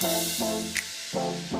Bum, bum, bum, bum.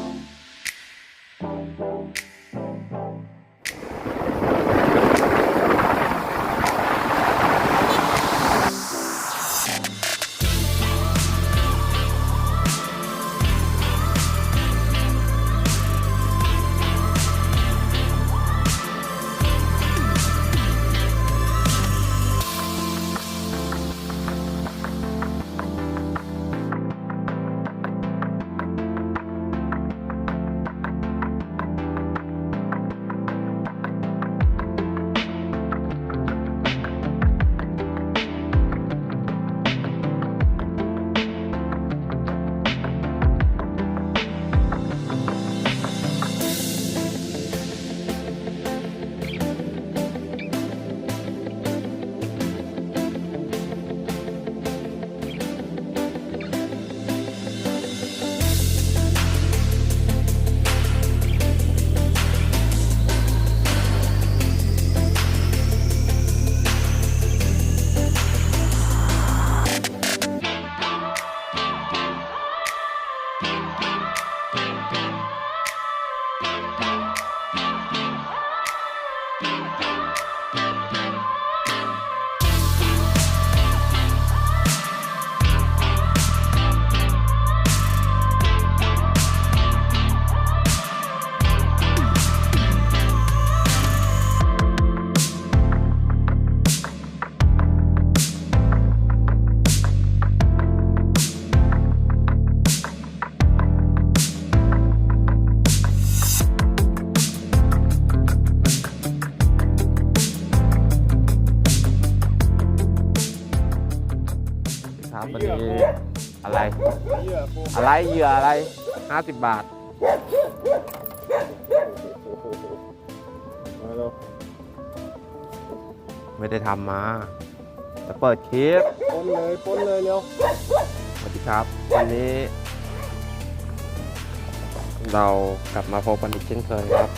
อปูอะไรเหยื่ออะไรห้าสิบบาท มาเร็วไม่ได้ทำมาจะเปิดคลิปปนเลยปนเลยเร็วสวัสดีครับ วันนี้ เรากลับมาพบกันอีกเช่นเคยครับ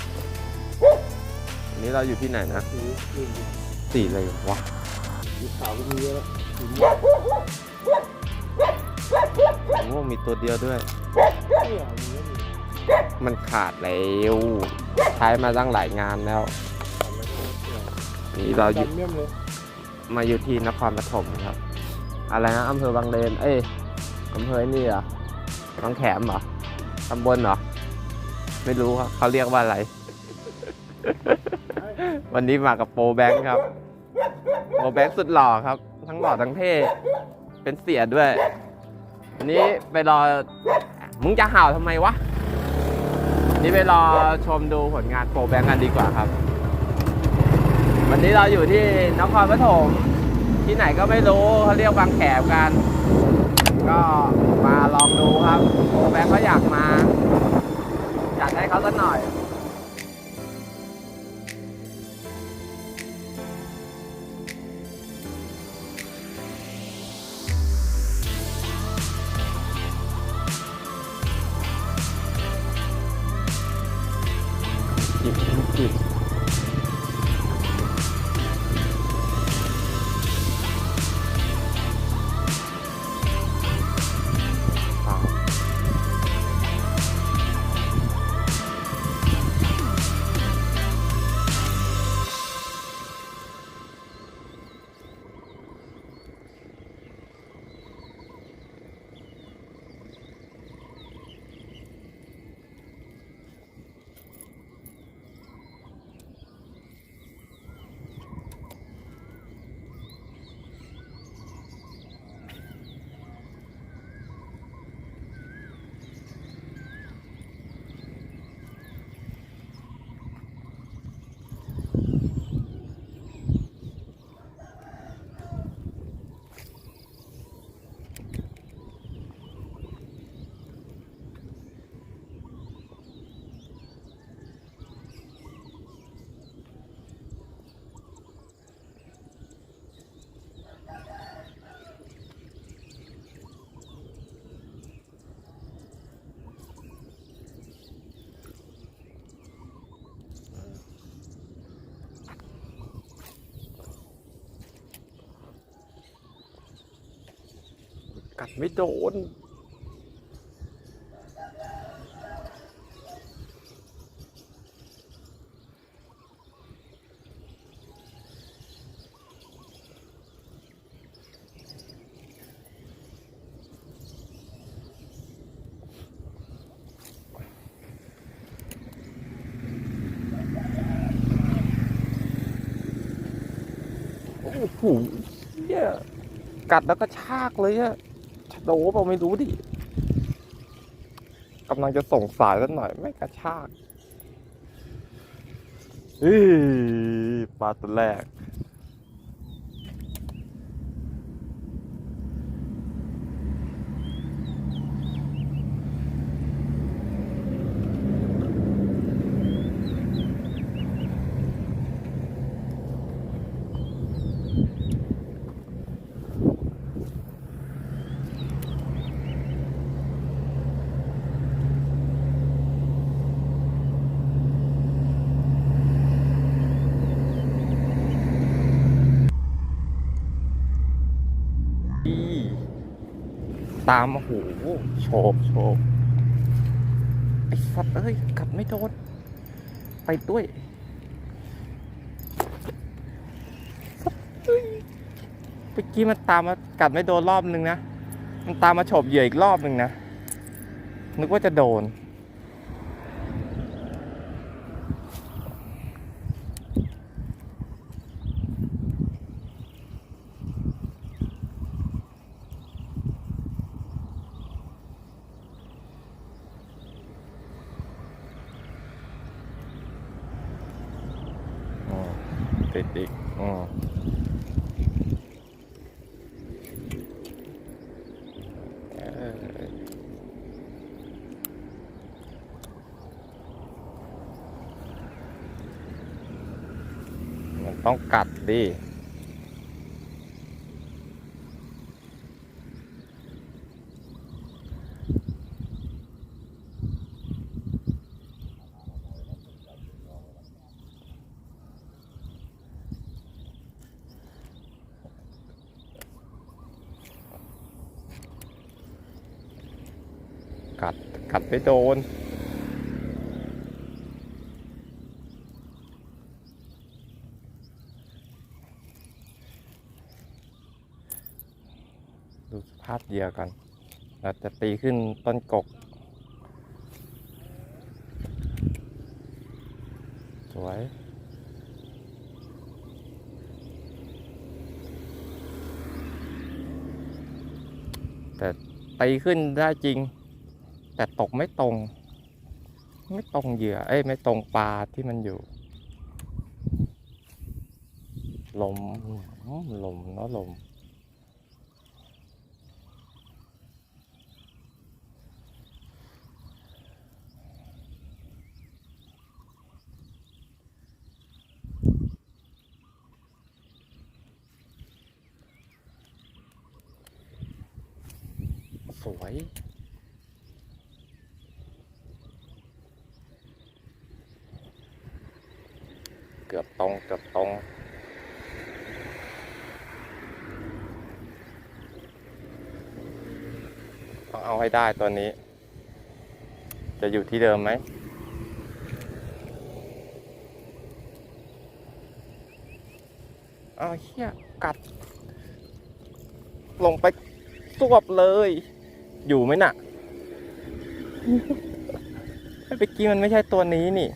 วันนี้เราอยู่ที่ไหนนะสีสีสี่เลยวะสีขาวก็มีเยอะแล้วสีโอ้มีตัวเดียวด้วยเหลืองมีเยอะมีมันขาดแล้วใช้มาตั้งหลายงานแล้ว นี่เราอยู่ดำเมี่ยมเลยมาอยู่ที่นครปฐมครับ อะไรนะอำเภอบางเลน เอ้ยอำเภอไอ้นี่เหรอบางแขมเหรอตำบลเหรอ ไม่รู้ครับเขาเรียกว่าอะไร วันนี้มากับโปรแบงค์ครับโปรแบงค์สุดหล่อครับ ทั้งหล่อทั้งเท่ เป็นเสียด้วย วันนี้ไปรอ มึงจะเห่าทำไมวะ นี่ไปรอชมดูผลงานโปรแบงกันดีกว่าครับ วันนี้เราอยู่ที่นครปฐมที่ไหนก็ไม่รู้เขาเรียกบางแขมกัน ก็มาลองดูครับโปรแบงก็อยากมาจัดให้เขาสักหน่อยัดไม่โดนโอ้โหเนี่ยกัดแล้วก็ชากเลยอะ โดเปล่าไม่รู้ดิกำลังจะส่งสายสักหน่อย ไม่กระชากอีปลาตัวแรก อี ตามโอ้โหโฉบโฉบไอ้สัตว์เอ้ยกัดไม่โดนไปด้วยสัตว์เอ้ยเมื่อกี้มันตามมากัดไม่โดนรอบนึงนะ มันตามมาโฉบเหยื่ออีกรอบนึงนะ นึกว่าจะโดน อ๋อ ติดอีกอ๋อมันต้องกัดดิ กัดไป โดน ดูสภาพเหยื่อกันเราจะตีขึ้นต้นกก สวยแต่ตีขึ้นได้จริง แต่ตกไม่ตรง ไม่ตรงเหยื่อ เอ้ยไม่ตรงปลาที่มันอยู่ ลมลมเนาะลมสวย กือบตรงเกือบตรงต้องเอาให้ได้ตัวนี้ จะอยู่ที่เดิมไหมเอาวเฮียกัด ลงไปสวบเลย อยู่ไหมน่ะเมื่อกี้มันไม่ใช่ตัวนี้นี่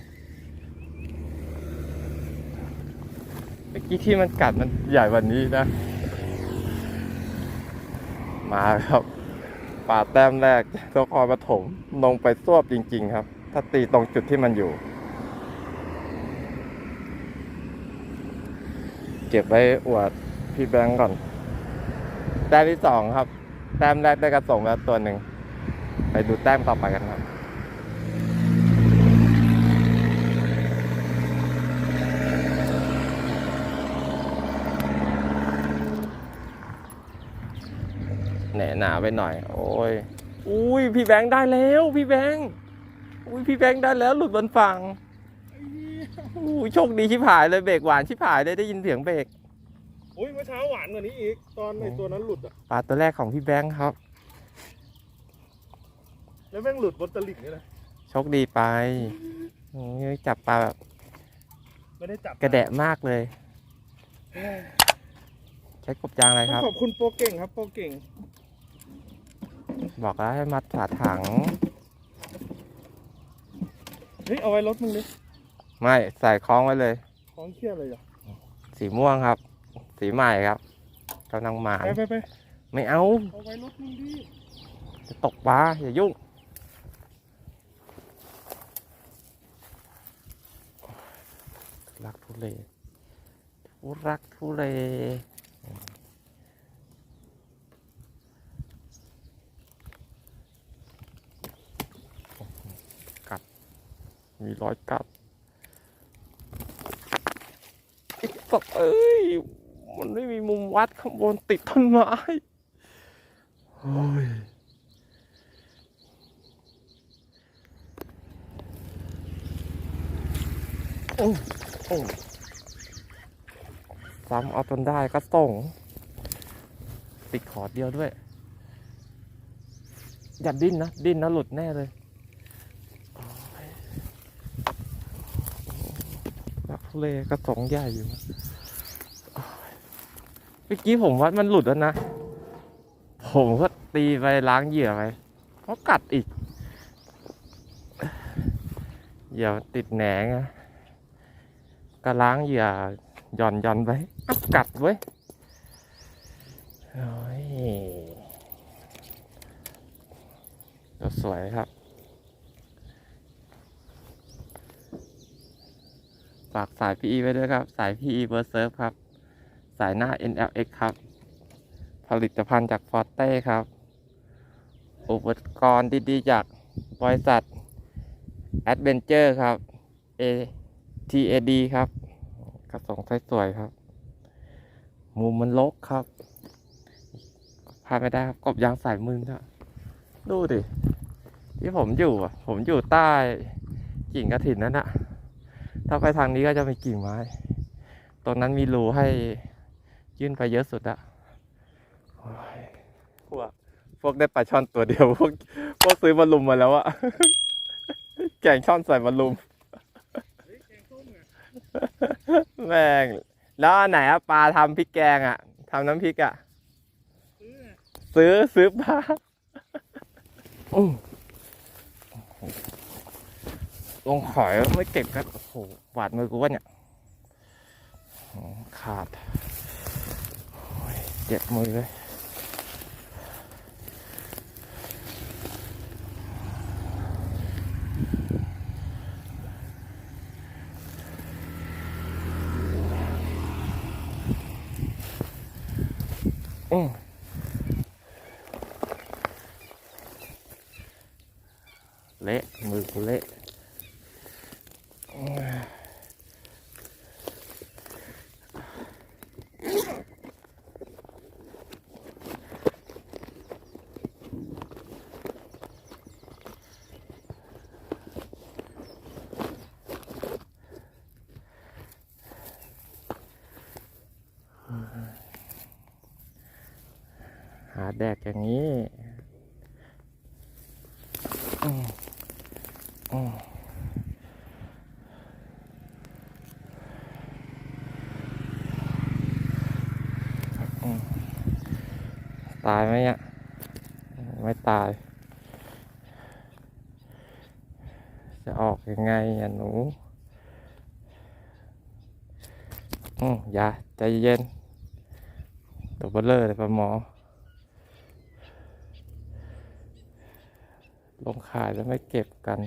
เมื่อ กี้ที่มันกัดมันใหญ่กว่านี้นะ มาครับป่าแต้มแรกนครปฐมลงไปสวบจริง ๆ ครับ ถ้าตีตรงจุดที่มันอยู่ เก็บไว้อวดพี่แบงก์ก่อน แต้มที่สองครับ แต้มแรกได้กระส่งแล้วตัวหนึ่ง ไปดูแต้มต่อไปกันครับ แหน่หนาไปหน่อย โอ้ยอุ้ยพี่แบงค์ได้แล้ว พี่แบงค์อุ้ยพี่แบงค์ได้แล้วหลุดบนฝั่งอุ้ยโชคดีชิบหายเลยเบรกหวานชิบหายเลยได้ยินเสียงเบรกโอ้ยเมื่อเช้าหวานกว่านี้อีก ตอนไอตัวนั้นหลุดอะปลาตัวแรกของพี่แบงค์ครับ แล้วแม่งหลุดบนตลิ่งนี่นะโชคดีไปอืมจับปลาแบบไม่ได้จับกระแดะมากเลยใช้กบยางอะไรครับ ขอบคุณโปรเก่งครับโปรเก่ง บอกแล้วให้มัดฝาถัง เฮ้ยเอาไว้รถมึงดิไม่ใส่คล้องไว้เลย ของเครียดเลยอะสีม่วงครับ สีใหม่ครับกำลังหมานไปไปไปไม่เอาเอาไว้รถมึงดิจะตกปลาอย่ายุ่ง รักทุเลทุรักทุเลกัด มีรอยกัดไอ้สัตว์เอ้ย มันไม่มีมุมวัดข้างบนติดต้นไม้โอ้ยโอ้โอ้ซ้ำเอาจนได้ก็ส่ง ติดขอดเดียวด้วย อย่าดิ้นนะ ดิ้นนะหลุดแน่เลยโอ้ยรักทุ เลก็สองใหญ่อยู่เมื่อกี้ผมวัดมันหลุดแล้วนะ ผมก็ตีไปล้างเหยื่อไปเพรากัดอีกเหยื่อติดแหนงก็ล้างเหยื่อหย่อนหย่อนไปอับกัดเว้ยสวยครับ ฝากสาย PE ไว้ด้วยครับ สาย PE เบอร์เซิร์ฟครับ สายหน้า NLX ครับ ผลิตภัณฑ์จากฟอร์เต้ครับ อุปกรณ์ดีๆจากบริษัท Adventure ครับ A TAD ครับ กระสงสวยๆครับ มุมมันลกครับพลาดไม่ได้ครับกบยางสายมือครับดูดิ ที่ผมอยู่อะ ผมอยู่ใต้กิ่งกระถินนั่นอะ ถ้าไปทางนี้ก็จะมีกิ่งไม้ ตรงนั้นมีรูให้ยื่นไปเยอะสุดอะพวกพวกได้ปลาช่อนตัวเดียว พวกพวกซื้อบอลลุมมาแล้วอะแกงช่อนใส่บอลลุมแม่งแล้วไหนอะปลาทำพริกแกงอะทำน้ำพริกอะซื้อซื้อปลาอื้อ ลงขอยไม่เก็บครับโอ้โหหวาดมือกูวะเนี่ยขาดเจ็บมือเลย อืมเละมือกูเละหาแดกอย่างนี้อืมอืมอืม ตายไหมเนี่ยไม่ตาย จะออกยังไงอะหนูอืมอย่าใจเย็นตัวเบลเลอร์เลยปลาหมอ ลงขายแล้วไม่เก็บกัน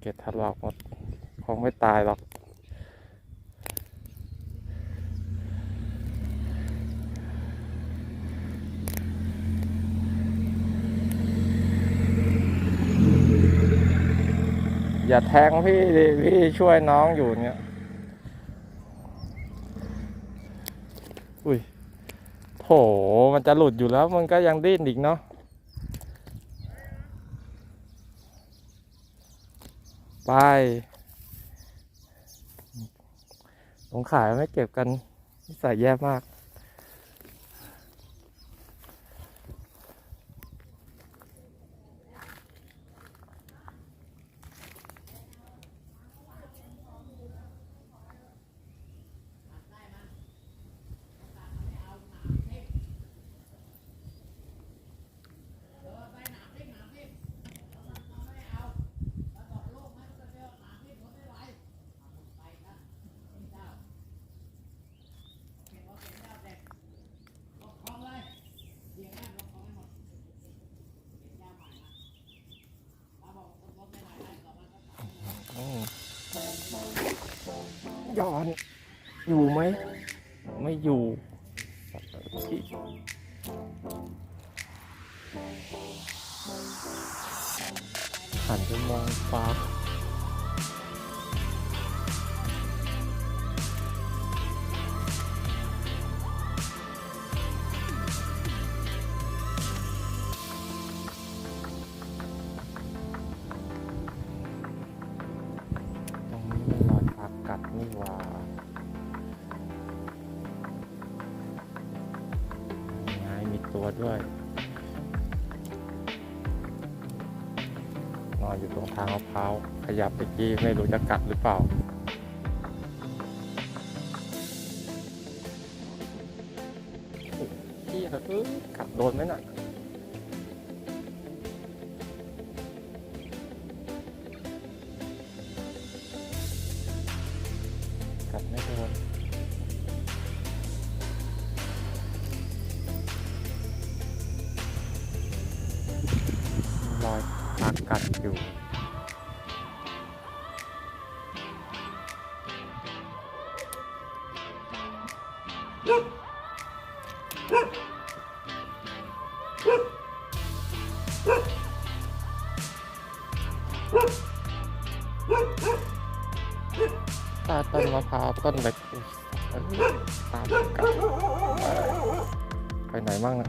เก็บทัดหลอกหมด คงไม่ตายหรอกอย่าแทงพี่ดิพี่ช่วยน้องอยู่เนี่ย อุ้ยโถมันจะหลุดอยู่แล้วมันก็ยังดิ้นอีกเนาะไปลงขายไม่เก็บกันนิสัยแย่มาก หย่อน อยู่ไหม ไม่อยู่หันไปมองฟ้า อนอยู่ตรงทางมะพร้าวขยับไปกี้ไม่รู้จะกัดหรือเปล่าพี่เออกัดโดนไหมน่ะ ตาต้นมะพร้าวต้นเล็กตามกันไปไหนมั่งนะ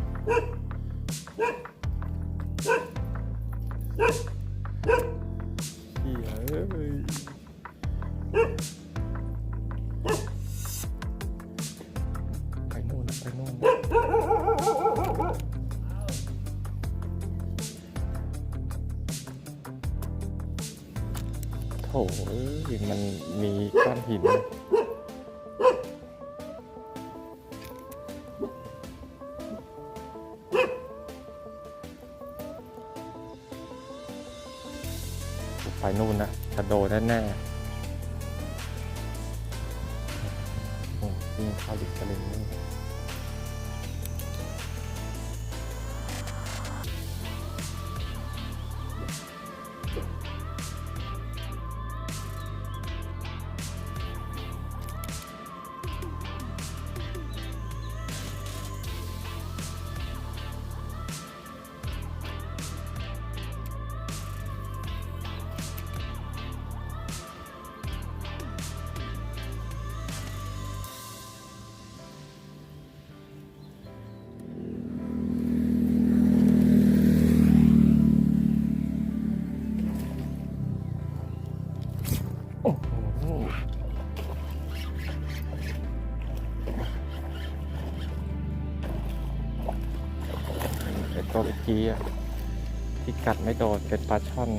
กัดไม่โดนเป็นปลาช่อน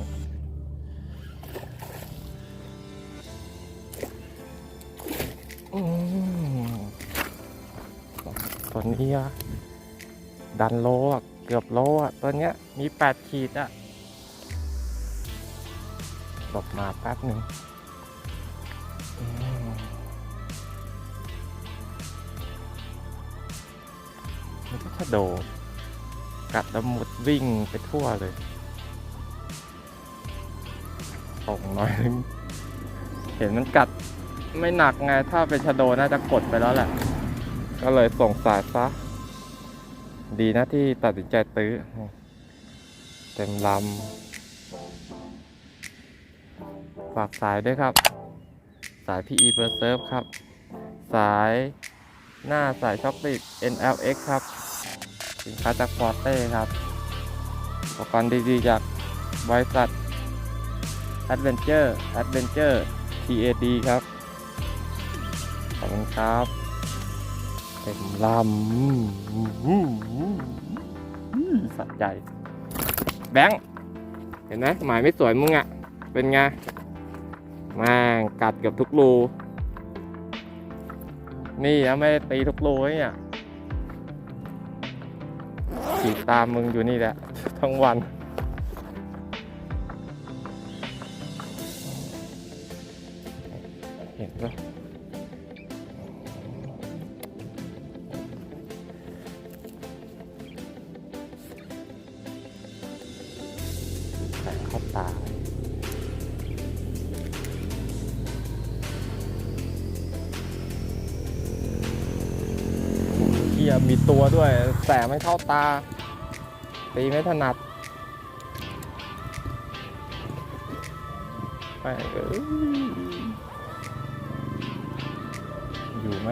อตัวนี้อะดันโลอะเกือบโลอะตัวเนี้ยมีแปดขีดอะหลบมาแป๊บหนึ่งมมันก็กระโดดกัดแล้วมุดวิ่งไปทั่วเลย ตกหน่อยนึงเห็นมันกัดไม่หนักไง ถ้าเป็นชะโดน่าจะกดไปแล้วแหละ ก็เลยส่งสายซะ ดีนะที่ตัดสินใจตื้อ เต็มลำ ฝากสายด้วยครับ สาย PE เบอร์เซิร์ฟครับ สายหน้าสายช็อคลิต NLX ครับ สินค้าจากฟอร์เต้ครับอุปกรณ์ดีๆจากบริษัท Adventure Adventure TAD ครับ ขอบคุณครับ เต็มลำสัตว์ใจแบงค์เห็นไหมหมายไม่สวยมึงอะ่ะเป็นไงแม่งกัดเกือบทุกรู นี่นะไม่ได้ตีทุกรูเนี่ยขี่ตามมึงอยู่นี่แหละทั้งวันาเกียมีตัวด้วย แต่ไม่เท่าตา ตีไม่ถนัดไปอยู่ไหม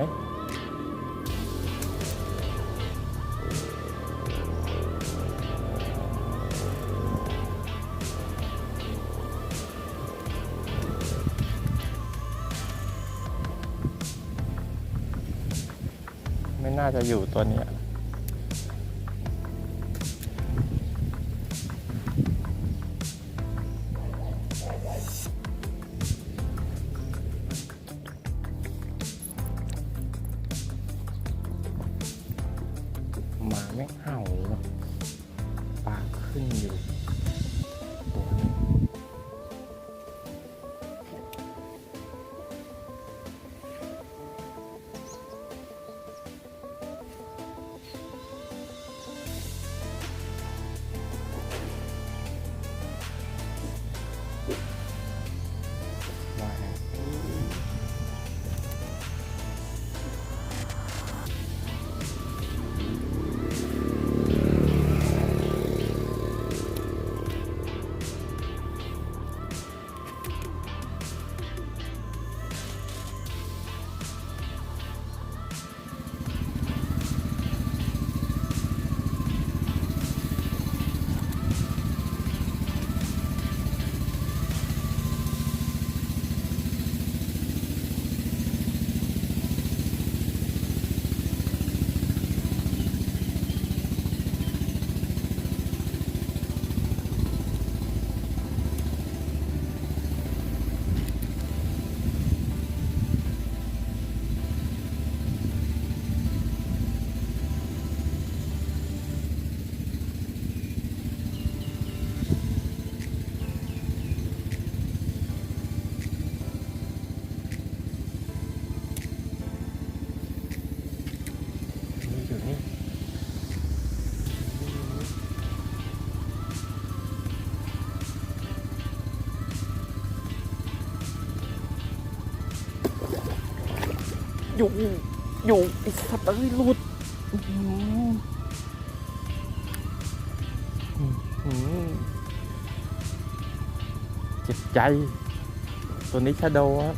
าจะอยู่ตัวเนี้ยหมาไม่เห่าปากขึ้นอยู่ อยู่อยู่ไอ้สัตว์เอ้ยหลุดเจ็บใจ ตัวนี้ชาโดครับ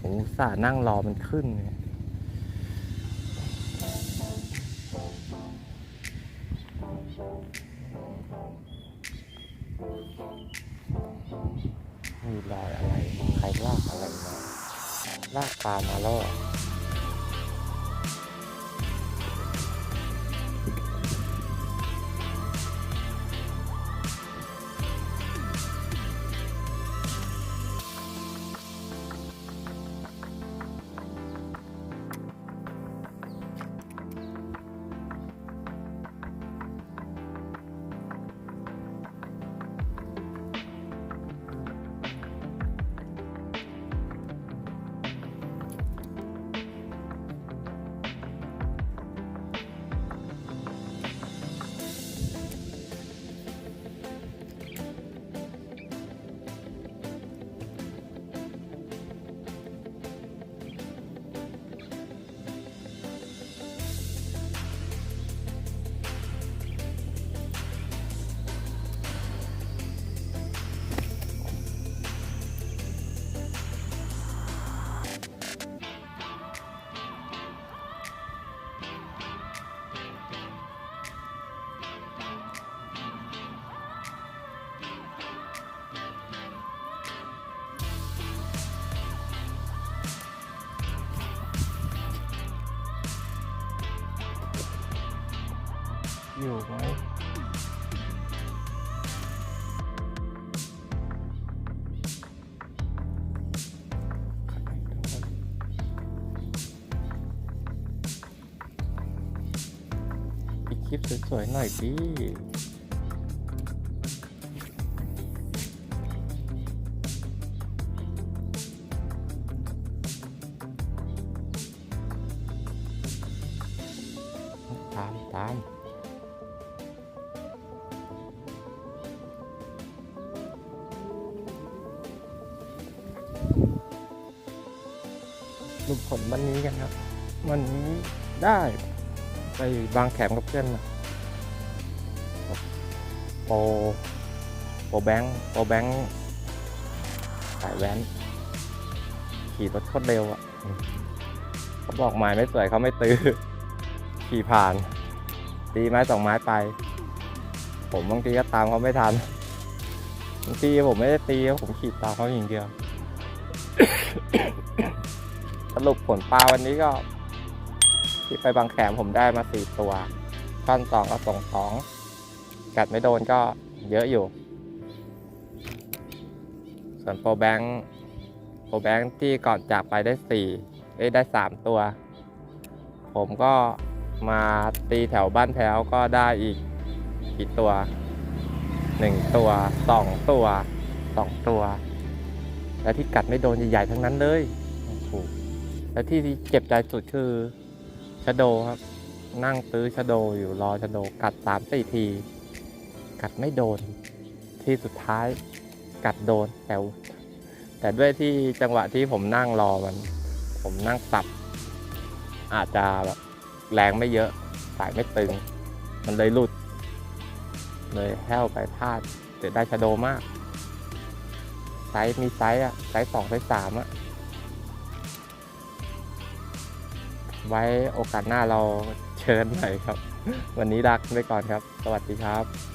ผมสานั่งรอมันขึ้นเนี่ย ลากปลามาล่อ สวยหน่อยดิตามตามรุปผลวันนี้กันครับ วันนี้ได้ไปบางแขมกับเพื่อนมา ปโปแบงค์โปแบงค์สายแว้นขี่รถโคตรเร็วอะเขาบอกไม้ไม่สวยเขาไม่ตื้อขี่ผ่าน ตีไม้สองไม้ไป ผมบางทีก็ตามเขาไม่ทันบางทีผมไม่ได้ตีผมขี่ตามเขาอย่างเดียวสรุปผลปลาวันนี้ก็ ที่ไปบางแขมผมได้มาสี่ตัวท่อนสองก็ส่งสอง กัดไม่โดนก็เยอะอยู่ ส่วนโปรแบงค์โปรแบงค์ที่ก่อนจากไปได้สี่ได้ได้สามตัว ผมก็มาตีแถวบ้านแถวก็ได้อีกกี่ตัวหนึ่งตัวสองตัวสองตัว และที่กัดไม่โดนใหญ่ๆทั้งนั้นเลยโอ้โหและที่เจ็บใจสุดคือชะโดครับ นั่งตื้อชะโดอยู่รอชะโดกัดสามสี่ที กัดไม่โดน ที่สุดท้ายกัดโดนแต่แต่ด้วยที่จังหวะที่ผมนั่งรอมัน ผมนั่งสับ อาจจะแบบแรงไม่เยอะ สายไม่ตึง มันเลยหลุด เลยแห้วไปพลาดเสียได้ชะโดมาก ไซส์มีไซส์อะไซส์สองไซส์สามอะไว้โอกาสหน้าเราเชิญหน่อยครับ วันนี้รักไปก่อนครับ สวัสดีครับ